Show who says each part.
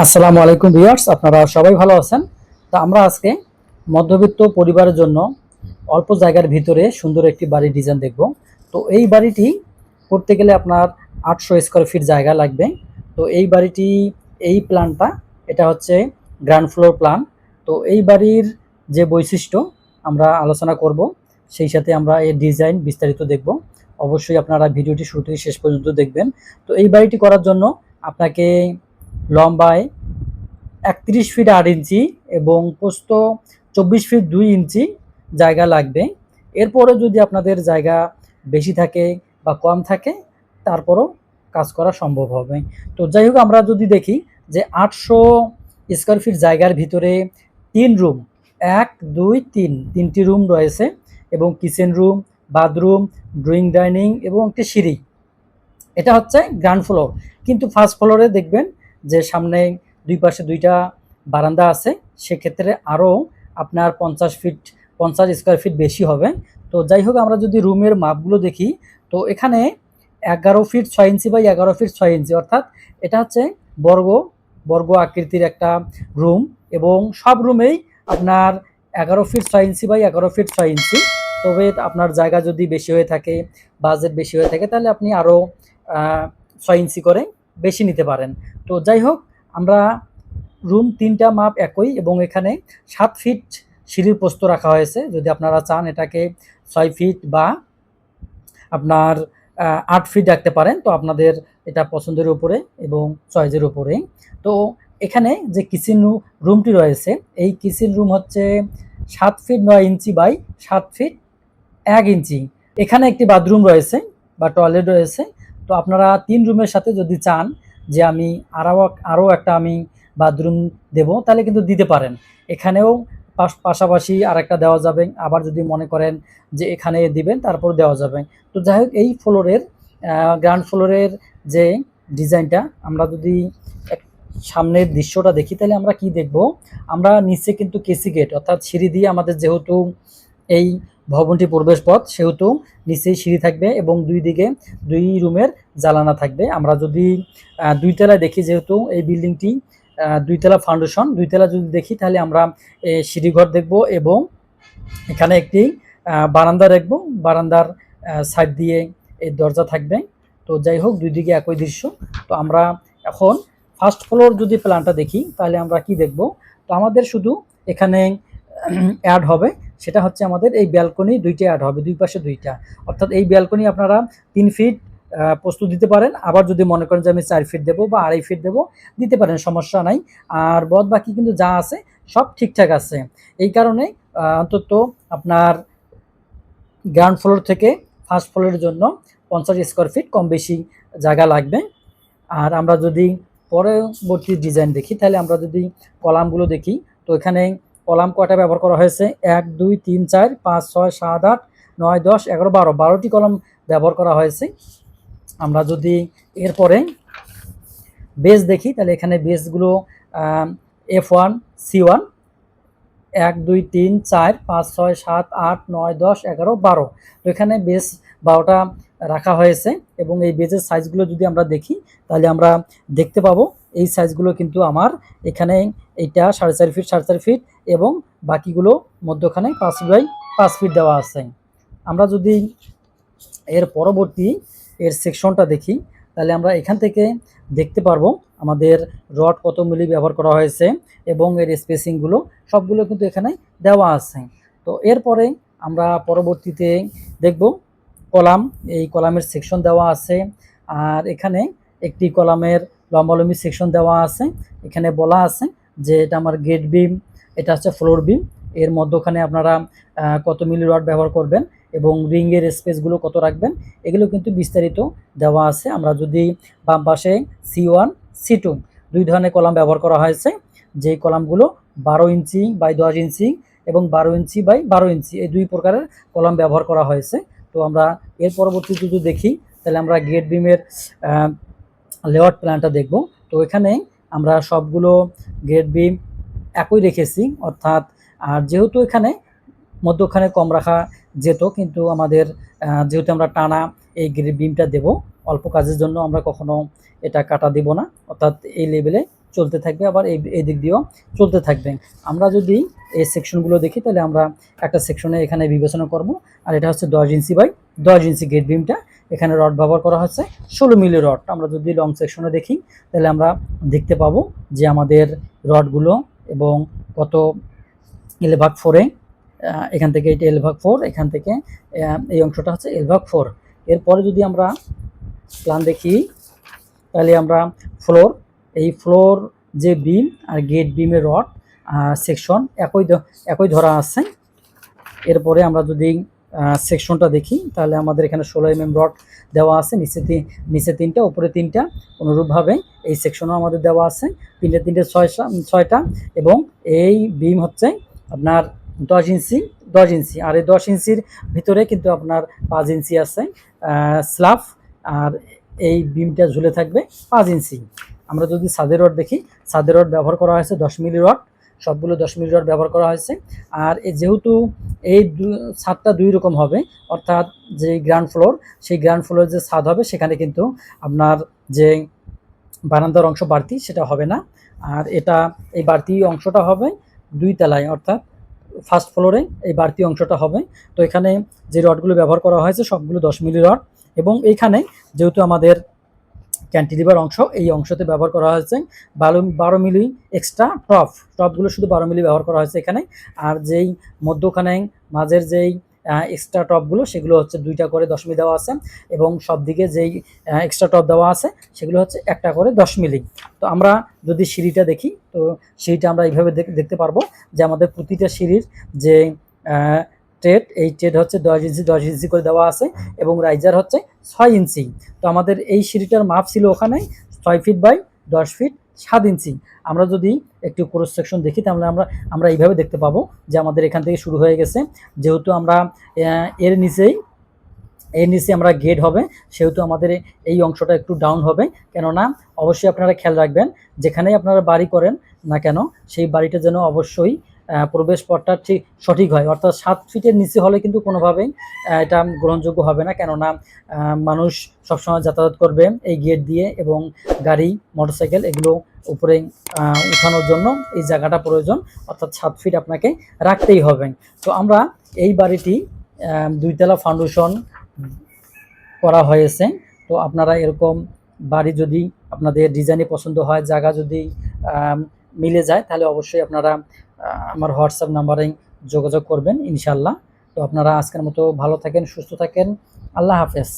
Speaker 1: আসসালামু আলাইকুম ভিউয়ার্স আপনারা সবাই ভালো আছেন তা আমরা আজকে মধ্যবিত্ত পরিবারের জন্য অল্প জায়গার ভিতরে সুন্দর একটি বাড়ির ডিজাইন দেখব তো এই বাড়িটি করতে গেলে আপনার আটশো স্কোয়ার ফিট জায়গা লাগবে তো এই বাড়িটি এই প্ল্যানটা এটা হচ্ছে গ্রাউন্ড ফ্লোর প্ল্যান তো এই বাড়ির যে বৈশিষ্ট্য আমরা আলোচনা করব সেই সাথে আমরা এর ডিজাইন বিস্তারিত দেখব অবশ্যই আপনারা ভিডিওটি শুরু থেকে শেষ পর্যন্ত দেখবেন তো এই বাড়িটি করার জন্য আপনাকে লম্বায় একত্রিশ ফিট আট ইঞ্চি এবং পোস্ত চব্বিশ ফিট দুই ইঞ্চি জায়গা লাগবে এরপরে যদি আপনাদের জায়গা বেশি থাকে বা কম থাকে তারপরও কাজ করা সম্ভব হবে তো যাই হোক আমরা যদি দেখি যে আটশো স্কোয়ার ফিট জায়গার ভিতরে তিন রুম এক দুই তিন তিনটি রুম রয়েছে এবং kitchen room bathroom drawing dining এবং একটি সিঁড়ি এটা হচ্ছে গ্রাউন্ড ফ্লোর কিন্তু ফার্স্ট ফ্লোরে দেখবেন যে সামনে দুই পাশে দুইটা বারান্দা আছে সেক্ষেত্রে আরও আপনার পঞ্চাশ ফিট পঞ্চাশ স্কোয়ার ফিট বেশি হবে তো যাই হোক আমরা যদি রুমের মাপগুলো দেখি তো এখানে এগারো ফিট ছয় ইঞ্চি বাই এগারো ফিট ছয় ইঞ্চি অর্থাৎ এটা হচ্ছে বর্গ বর্গ আকৃতির একটা রুম এবং সব রুমেই আপনার এগারো ফিট ছয় ইঞ্চি বাই এগারো ফিট ছয় ইঞ্চি তবে আপনার জায়গা যদি বেশি হয়ে থাকে বাজেট বেশি হয়ে থাকে তাহলে আপনি আরও ছয় ইঞ্চি করে বেশি নিতে পারেন তো যাই হোক আমরা রুম তিনটা মাপ একই এবং এখানে সাত ফিট সিঁড়ির পোস্ত রাখা হয়েছে যদি আপনারা চান এটাকে ছয় ফিট বা আপনার আট ফিট রাখতে পারেন তো আপনাদের এটা পছন্দের উপরে এবং চয়েজের উপরে তো এখানে যে কিচেন রুমটি রয়েছে এই কিচেন রুম হচ্ছে সাত ফিট নয় ইঞ্চি বাই সাত ফিট এক ইঞ্চি এখানে একটি বাথরুম রয়েছে বা টয়লেট রয়েছে তো আপনারা তিন রুমের সাথে যদি চান যে আমি আরও আরও একটা আমি বাথরুম দেব তাহলে কিন্তু দিতে পারেন এখানেও পাশাপাশি আরেকটা দেওয়া যাবে আবার যদি মনে করেন যে এখানে দিবেন তারপর দেওয়া যাবে তো যাই হোক এই ফ্লোরের গ্রাউন্ড ফ্লোরের যে ডিজাইনটা আমরা যদি সামনের দৃশ্যটা দেখি তাহলে আমরা কি দেখব আমরা নিচে কিন্তু কেসি গেট অর্থাৎ সিঁড়ি দিয়ে আমাদের যেহেতু এই ভবনটি প্রবেশ পথ সেহেতু নিচেই সিঁড়ি থাকবে এবং দুই দিকে দুই রুমের জ্বালানা থাকবে আমরা যদি দুইতলায় দেখি যেহেতু এই বিল্ডিংটি দুইতলা ফাউন্ডেশন দুইতলা যদি দেখি তাহলে আমরা সিঁড়িঘর দেখব এবং এখানে একটি বারান্দা রাখবো বারান্দার সাইড দিয়ে এই দরজা থাকবে তো যাই হোক দুই দিকে একই দৃশ্য তো আমরা এখন ফার্স্ট ফ্লোর যদি প্ল্যানটা দেখি তাহলে আমরা কি দেখব তো আমাদের শুধু এখানে অ্যাড হবে সেটা হচ্ছে আমাদের এই ব্যালকনি দুইটা আট হবে দুই পাশে দুইটা অর্থাৎ এই ব্যালকনি আপনারা তিন ফিট প্রস্তুত দিতে পারেন আবার যদি মনে করেন যে আমি চার ফিট দেবো বা আড়াই ফিট দেবো দিতে পারেন সমস্যা নাই আর বদ বাকি কিন্তু যা আছে সব ঠিকঠাক আছে এই কারণে অন্তত আপনার গ্রাউন্ড ফ্লোর থেকে ফার্স্ট ফ্লোরের জন্য পঞ্চাশ স্কোয়ার ফিট কম বেশি জায়গা লাগবে আর আমরা যদি পরবর্তী ডিজাইন দেখি তাহলে আমরা যদি কলামগুলো দেখি তো এখানে কলাম কয়টা ব্যবহার করা হয়েছে এক দুই তিন চার পাঁচ ছয় সাত আট নয় দশ এগারো বারো বারোটি কলম ব্যবহার করা হয়েছে আমরা যদি এরপরে বেস দেখি তাহলে এখানে বেসগুলো এফ ওয়ান সি ওয়ান এক দুই তিন চার পাঁচ ছয় সাত আট নয় দশ এগারো বারো তো এখানে বেস বারোটা রাখা হয়েছে এবং এই বেজের সাইজগুলো যদি আমরা দেখি তাহলে আমরা দেখতে পাবো এই সাইজগুলো কিন্তু আমার এখানে এটা সাড়ে চার ফিট সাড়ে চার ফিট এবং বাকিগুলো মধ্যখানে পাঁচ বাই পাঁচ ফিট দেওয়া আছে আমরা যদি এর পরবর্তী এর সেকশনটা দেখি তাহলে আমরা এখান থেকে দেখতে পারবো আমাদের রড কত মিলি ব্যবহার করা হয়েছে এবং এর স্পেসিংগুলো সবগুলো কিন্তু এখানে দেওয়া আছে তো এরপরে আমরা পরবর্তীতে দেখব কলাম এই কলামের সেকশন দেওয়া আছে আর এখানে একটি কলামের লম্বালম্বি সেকশন দেওয়া আছে এখানে বলা আছে যে এটা আমার গেট বিম এটা হচ্ছে ফ্লোর বিম এর মধ্যখানে আপনারা কত মিলি রড ব্যবহার করবেন এবং রিংয়ের স্পেসগুলো কত রাখবেন এগুলো কিন্তু বিস্তারিত দেওয়া আছে আমরা যদি বাম পাশে সি ওয়ান সি টু দুই ধরনের কলাম ব্যবহার করা হয়েছে যে কলামগুলো বারো ইঞ্চি বাই দশ ইঞ্চি এবং বারো ইঞ্চি বাই বারো ইঞ্চি এই দুই প্রকারের কলাম ব্যবহার করা হয়েছে তো আমরা এর পরবর্তীতে যদি দেখি তাহলে আমরা গেট বিমের লেআউট প্ল্যানটা দেখব তো এখানে আমরা সবগুলো গ্রেড বি একই রেখেছি অর্থাৎ আর যেহেতু এখানে মধ্যখানে কম রাখা যেত কিন্তু আমাদের যেহেতু আমরা টানা এই গ্রেড বিমটা দেব অল্প কাজের জন্য আমরা কখনো এটা কাটা দেব না অর্থাৎ এই লেভেলে চলতে থাকবে আবার এই এই দিক দিয়েও চলতে থাকবে আমরা যদি এই সেকশনগুলো দেখি তাহলে আমরা একটা সেকশনে এখানে বিবেচনা করব আর এটা হচ্ছে দশ ইঞ্চি বাই দশ ইঞ্চি গেট বিমটা এখানে রড ব্যবহার করা হচ্ছে ষোলো মিলি রড আমরা যদি লং সেকশনে দেখি তাহলে আমরা দেখতে পাবো যে আমাদের রডগুলো এবং কত এলভাগ ফোরে এখান থেকে এটা এলভাগ ফোর এখান থেকে এই অংশটা হচ্ছে এলভাগ ফোর এরপরে যদি আমরা প্ল্যান দেখি তাহলে আমরা ফ্লোর এই ফ্লোর যে বিম আর গেট বিমের রড সেকশন একই একই ধরা আছে এরপরে আমরা যদি সেকশনটা দেখি তাহলে আমাদের এখানে ষোলো এম mm এম রড দেওয়া আছে নিচে নিচে তিনটা উপরে তিনটা অনুরূপভাবে এই সেকশনও আমাদের দেওয়া আছে তিনটে তিনটে ছয় ছয়টা এবং এই বিম হচ্ছে আপনার দশ ইঞ্চি দশ ইঞ্চি আর এই দশ ইঞ্চির ভিতরে কিন্তু আপনার পাঁচ ইঞ্চি আছে স্লাফ আর এই বিমটা ঝুলে থাকবে পাঁচ ইঞ্চি আমরা যদি সাদের রড দেখি সাদের রড ব্যবহার করা হয়েছে দশ মিলি রড সবগুলো দশ মিলি রড ব্যবহার করা হয়েছে আর যেহেতু এই ছাদটা দুই রকম হবে অর্থাৎ যে গ্রাউন্ড ফ্লোর সেই গ্রাউন্ড ফ্লোর যে ছাদ হবে সেখানে কিন্তু আপনার যে বারান্দার অংশ বাড়তি সেটা হবে না আর এটা এই বাড়তি অংশটা হবে দুই তলায় অর্থাৎ ফার্স্ট ফ্লোরে এই বাড়তি অংশটা হবে তো এখানে যে রডগুলো ব্যবহার করা হয়েছে সবগুলো দশ মিলি রড এবং এইখানে যেহেতু আমাদের ক্যান্টিলিভার অংশ এই অংশতে ব্যবহার করা হয়েছে বারো বারো মিলি এক্সট্রা টপ টপগুলো শুধু বারো মিলি ব্যবহার করা হয়েছে এখানে আর যেই মধ্যখানে মাঝের যেই এক্সট্রা টপগুলো সেগুলো হচ্ছে দুইটা করে দশমি দেওয়া আছে এবং সব দিকে যেই এক্সট্রা টপ দেওয়া আছে সেগুলো হচ্ছে একটা করে দশ মিলি তো আমরা যদি সিঁড়িটা দেখি তো সিঁড়িটা আমরা এইভাবে দেখতে পারবো যে আমাদের প্রতিটা সিঁড়ির যে টেট এই টেট হচ্ছে দশ ইঞ্চি দশ ইঞ্চি করে দেওয়া আছে এবং রাইজার হচ্ছে ছয় ইঞ্চি তো আমাদের এই সিঁড়িটার মাপ ছিল ওখানে ছয় ফিট বাই দশ ফিট সাত ইঞ্চি আমরা যদি একটু ক্রস সেকশন দেখি তাহলে আমরা আমরা এইভাবে দেখতে পাবো যে আমাদের এখান থেকে শুরু হয়ে গেছে যেহেতু আমরা এর নিচেই এর নিচে আমরা গেট হবে সেহেতু আমাদের এই অংশটা একটু ডাউন হবে কেননা অবশ্যই আপনারা খেয়াল রাখবেন যেখানেই আপনারা বাড়ি করেন না কেন সেই বাড়িটা যেন অবশ্যই প্রবেশ পথটা ঠিক সঠিক হয় অর্থাৎ সাত ফিটের নিচে হলে কিন্তু কোনোভাবেই এটা গ্রহণযোগ্য হবে না কেননা মানুষ সবসময় যাতায়াত করবে এই গেট দিয়ে এবং গাড়ি মোটরসাইকেল এগুলো উপরে উঠানোর জন্য এই জায়গাটা প্রয়োজন অর্থাৎ সাত ফিট আপনাকে রাখতেই হবে তো আমরা এই বাড়িটি দুইতলা ফাউন্ডেশন করা হয়েছে তো আপনারা এরকম বাড়ি যদি আপনাদের ডিজাইনে পছন্দ হয় জায়গা যদি মিলে যায় তাহলে অবশ্যই আপনারা আমার হোয়াটসঅ্যাপ নাম্বারে যোগাযোগ করবেন ইনশাল্লাহ তো আপনারা আজকের মতো ভালো থাকেন সুস্থ থাকেন আল্লাহ হাফেজ